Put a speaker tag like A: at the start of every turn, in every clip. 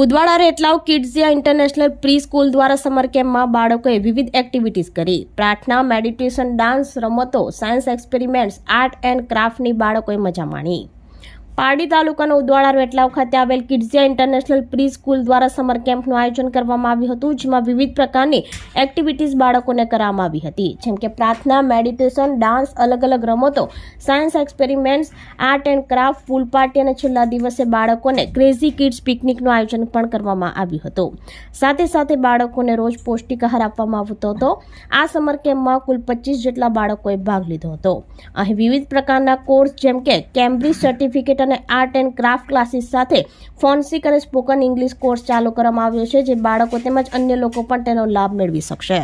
A: Udvada Retlav Kidzia International preschool દ્વારા summer કેમ્પમાં બાળકોએ વિવિધ એક્ટિવિટીઝ કરી. પ્રાર્થના, મેડિટેશન, ડાન્સ, રમતો, સાયન્સ એક્સપેરિમેન્ટ્સ, આર્ટ એન્ડ ક્રાફ્ટની બાળકોએ મજા માણી. પારડી તાલુકાના ઉદવાડા રેટલાવ ખાતે આવેલ કિડઝિયા ઇન્ટરનેશનલ પ્રી સ્કૂલ દ્વારા સમર કેમ્પનું આયોજન કરવામાં આવ્યું હતું, જેમાં વિવિધ પ્રકારની એક્ટિવિટીઝ બાળકોને કરવામાં આવી હતી. જેમ કે પ્રાર્થના, મેડિટેશન, ડાન્સ અલગ અલગ રમતો, science experiments, art and craft, full party અને છેલ્લા દિવસે બાળકોને ક્રેઝી કિડ્સ પિકનિકનું આયોજન પણ કરવામાં આવ્યું હતું. સાથે સાથે બાળકોને રોજ પૌષ્ટિક આહાર આપવામાં આવતો હતો. આ સમર કેમ્પમાં કુલ પચીસ જેટલા બાળકોએ ભાગ લીધો હતો. અહીં વિવિધ પ્રકારના કોર્સ જેમ કે કેમ્બ્રિજ સર્ટિફિકેટ અને આર્ટ એન્ડ ક્રાફ્ટ ક્લાસીસ સાથે ફોન્સિક અને સ્પોકન ઇંગ્લિશ કોર્સ ચાલુ કરવામાં આવ્યો છે, જે બાળકો તેમજ અન્ય લોકો પણ તેનો લાભ મેળવી શકશે.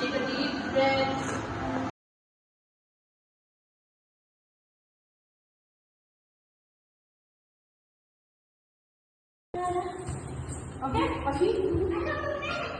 B: Take a deep breath. Okay, Pashi?